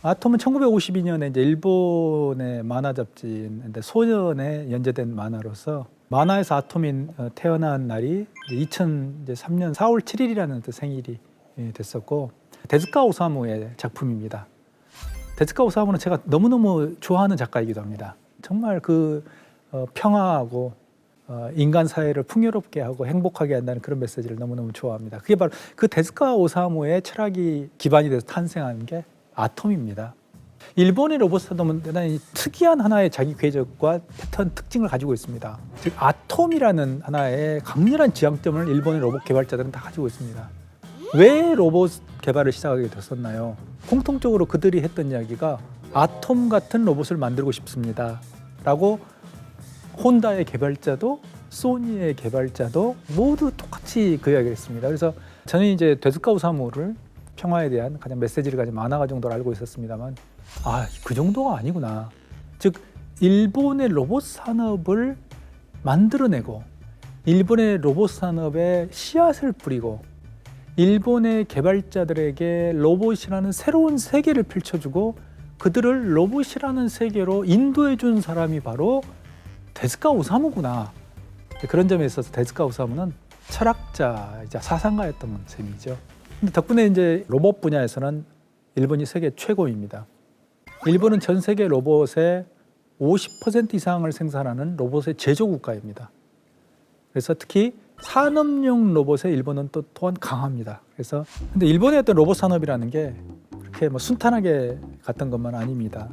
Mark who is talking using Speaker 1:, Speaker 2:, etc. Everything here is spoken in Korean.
Speaker 1: 아톰은 1952년에 이제 일본의 만화 잡지인데 소년에 연재된 만화로서 만화에서 아톰이 어, 태어난 날이 2003년 4월 7일이라는 또 생일이 예, 됐었고 데즈카 오사무의 작품입니다. 데즈카 오사무는 제가 너무너무 좋아하는 작가이기도 합니다. 정말 그 어, 평화하고 어, 인간 사회를 풍요롭게 하고 행복하게 한다는 그런 메시지를 너무너무 좋아합니다. 그게 바로 그 데스카 오사무의 철학이 기반이 돼서 탄생한 게 아톰입니다. 일본의 로봇 사dom은 대단히 특이한 하나의 자기 궤적과 패턴 특징을 가지고 있습니다. 즉 아톰이라는 하나의 강렬한 지향점을 일본의 로봇 개발자들은 다 가지고 있습니다. 왜 로봇 개발을 시작하게 됐었나요? 공통적으로 그들이 했던 이야기가 아톰 같은 로봇을 만들고 싶습니다. 라고 혼다의 개발자도 소니의 개발자도 모두 똑같이 그 이야기를 했습니다. 그래서 저는 이제 데스카 오사무를 평화에 대한 가장 메시지를 가진 만화가 정도로 알고 있었습니다만 아 그 정도가 아니구나. 즉 일본의 로봇 산업을 만들어내고 일본의 로봇 산업에 씨앗을 뿌리고 일본의 개발자들에게 로봇이라는 새로운 세계를 펼쳐주고 그들을 로봇이라는 세계로 인도해 준 사람이 바로 데스카 오사무구나. 그런 점에 있어서 데스카 오사무는 철학자이자 사상가였던 셈이죠. 근데 덕분에 이제 로봇 분야에서는 일본이 세계 최고입니다. 일본은 전 세계 로봇의 50% 이상을 생산하는 로봇의 제조 국가입니다. 그래서 특히 산업용 로봇에 일본은 또 또한 강합니다. 그래서 근데 일본의 어떤 로봇 산업이라는 게 그렇게 뭐 순탄하게 갔던 것만 아닙니다.